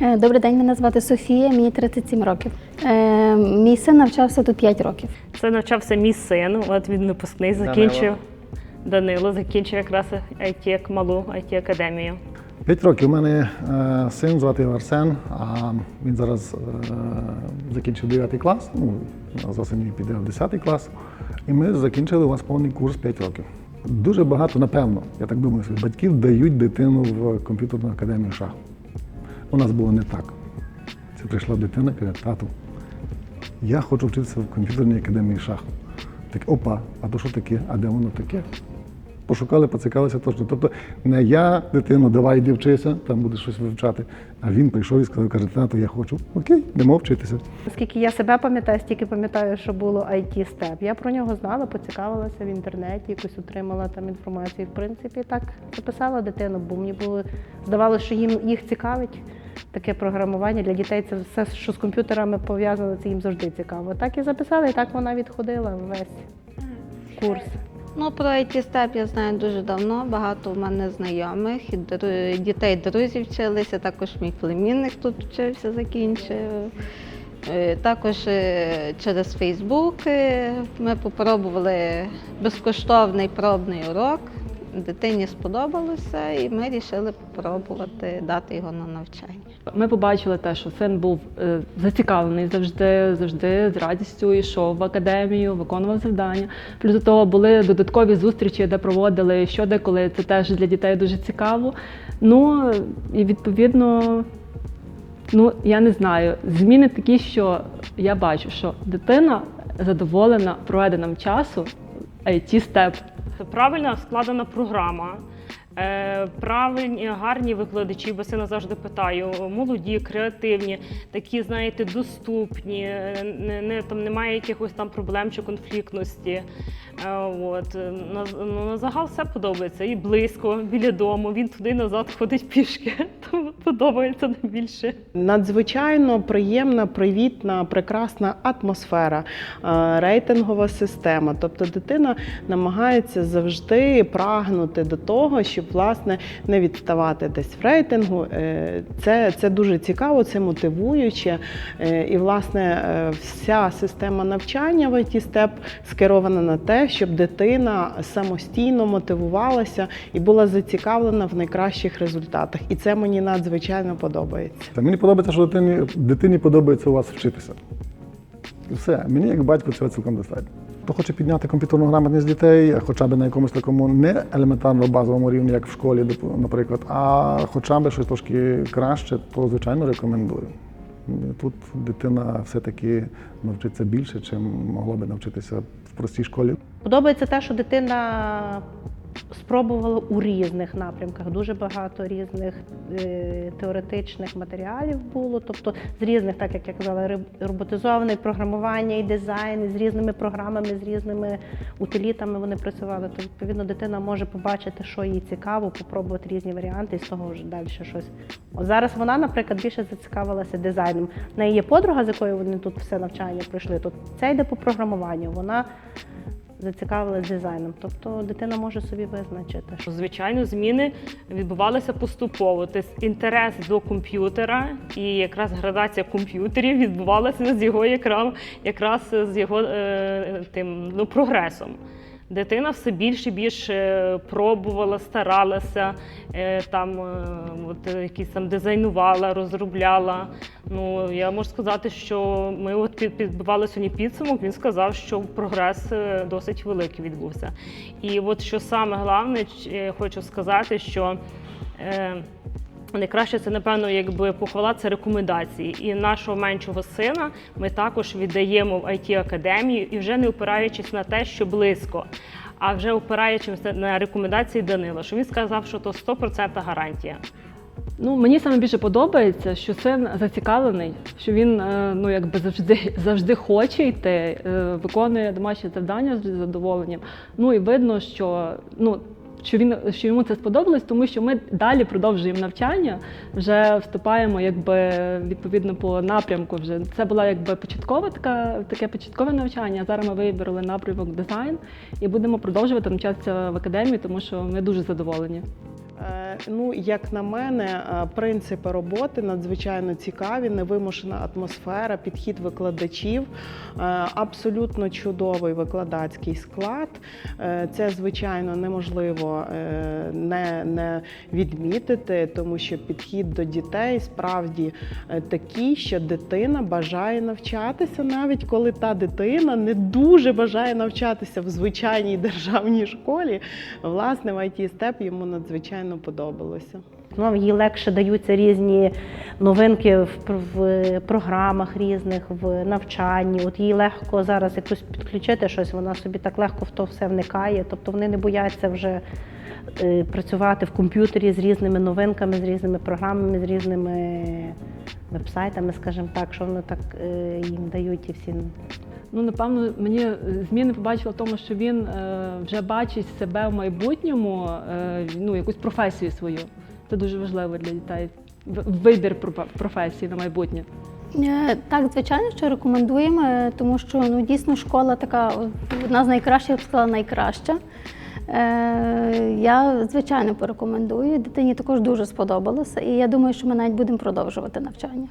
Е, Добрий день, мене звати Софія, мені 37 років. Е, Мій син навчався тут 5 років. Це навчався мій син. От він випускний закінчив. Данило закінчив якраз IT, як малу IT академію. П'ять років у мене е, син звати Арсен, а він зараз закінчив 9 клас, ну, з осені піде в 10 клас. І ми закінчили у вас повний курс 5 років. Дуже багато, напевно, я так думаю, батьків дають дитину в комп'ютерну академію шах. У нас було не так. Це прийшла дитина каже, тату, я хочу вчитися в комп'ютерній академії шаху. Так, опа, а то що таке? А де воно таке? Пошукали, поцікавилися точно. Тобто не я, дитину, давай йди вчися, там будеш щось вивчати. А він прийшов і сказав, каже, тато, я хочу. Окей, йдемо вчитися. Оскільки я себе пам'ятаю, стільки пам'ятаю, що було IT Step. Я про нього знала, поцікавилася в інтернеті, якось отримала там інформацію. В принципі, так записала дитину, бо мені було здавалося, що їм їх цікавить таке програмування для дітей. Це все, що з комп'ютерами пов'язано, це їм завжди цікаво. Так і записала, і так вона відходила весь курс. Ну, про IT Step я знаю дуже давно. Багато у мене знайомих і дітей, друзів вчилися. Також мій племінник тут вчився, закінчив. Е, Також е, через Фейсбук е, ми попробували безкоштовний пробний урок. Дитині сподобалося, і ми вирішили спробувати дати його на навчання. Ми побачили те, що син був е, зацікавлений завжди, завжди з радістю йшов в академію, виконував завдання. Плюс до того були додаткові зустрічі, де проводили що деколи. Це теж для дітей дуже цікаво. Ну і відповідно, ну я не знаю, зміни такі, що я бачу, що дитина задоволена проведеним часу IT степ. Це правильно складена програма. Е, Правильні, гарні викладачі, бо сина завжди питаю, молоді, креативні, такі, знаєте, доступні, не, не, там немає якихось там проблем чи конфліктності. Е, От. На, ну, на загал все подобається. І близько, біля дому, він туди назад ходить пішки. Тому подобається найбільше. Надзвичайно приємна, привітна, прекрасна атмосфера, е, рейтингова система. Тобто дитина намагається завжди прагнути до того, щоб власне не відставати десь в рейтингу. Е, Це, це дуже цікаво, це мотивуюче. Е, І, власне, е, вся система навчання в IT STEP скерована на те, щоб дитина самостійно мотивувалася і була зацікавлена в найкращих результатах. І це мені надзвичайно подобається. Та мені подобається, що дитині, дитині подобається у вас вчитися. Все. Мені як батько цього цілком достатньо. Хто хоче підняти комп'ютерну грамотність дітей, хоча б на якомусь такому не елементарно базовому рівні, як в школі, наприклад, а хоча б щось трошки краще, то звичайно рекомендую. Тут дитина все-таки навчиться більше, чим могла би навчитися в простій школі. Подобається те, що дитина спробувала у різних напрямках. Дуже багато різних е, теоретичних матеріалів було. Тобто з різних, так як я казала, роб- роботизоване програмування і дизайн, і з різними програмами, з різними утилітами вони працювали. То відповідно дитина може побачити, що їй цікаво, попробувати різні варіанти і з того вже далі щось. Зараз вона, наприклад, більше зацікавилася дизайном. В неї є подруга, з якою вони тут все навчання пройшли. Тут це йде по програмуванню. Вона зацікавилась дизайном. Тобто дитина може собі визначити. Звичайно, зміни відбувалися поступово. Тобто інтерес до комп'ютера і якраз градація комп'ютерів відбувалася з його якраз, якраз з його е, тим ну, прогресом. Дитина все більше і більше пробувала, старалася, е, там е, от, е, якісь там дизайнувала, розробляла. Ну я можу сказати, що ми от підбивали сьогодні підсумок. Він сказав, що прогрес е, досить великий відбувся. І от що саме головне, е, хочу сказати, що е, Найкраще це, напевно, якби похвала це рекомендації. І нашого меншого сина ми також віддаємо в it академію і вже не опираючись на те, що близько, а вже опираючись на рекомендації Данила, що він сказав, що то 100% гарантія. Ну, мені саме більше подобається, що син зацікавлений, що він е, ну, якби завжди, завжди хоче йти, е, виконує домашні завдання з задоволенням. Ну і видно, що ну. Що він що йому це сподобалось, тому що ми далі продовжуємо навчання, вже вступаємо якби відповідно по напрямку. Вже це була якби початкова така таке початкове навчання. Зараз ми вибрали напрямок дизайн і будемо продовжувати навчатися в академії, тому що ми дуже задоволені. Е, Ну, як на мене, е, принципи роботи надзвичайно цікаві, невимушена атмосфера, підхід викладачів, е, абсолютно чудовий викладацький склад. Це, звичайно, неможливо не, не відмітити, тому що підхід до дітей справді такий, що дитина бажає навчатися, навіть коли та дитина не дуже бажає навчатися в звичайній державній школі. Власне, в IT степ йому надзвичайно подобалося. Ну, їй легше даються різні новинки в, в програмах різних, в навчанні. От їй легко зараз якось підключити щось, вона собі так легко в то все вникає. Тобто вони не бояться вже е, працювати в комп'ютері з різними новинками, з різними програмами, з різними вебсайтами, скажімо так, що вони так е, їм дають ті всі. Ну, напевно, мені е, зміни побачила в тому, що він е, вже бачить себе в майбутньому, е, ну, якусь професію свою. Це дуже важливо для дітей. Вибір професії на майбутнє. Так, звичайно, що рекомендуємо, тому що ну, дійсно школа така одна з найкращих, я б сказала, найкраща. Я, звичайно, порекомендую. Дитині також дуже сподобалося, і я думаю, що ми навіть будемо продовжувати навчання.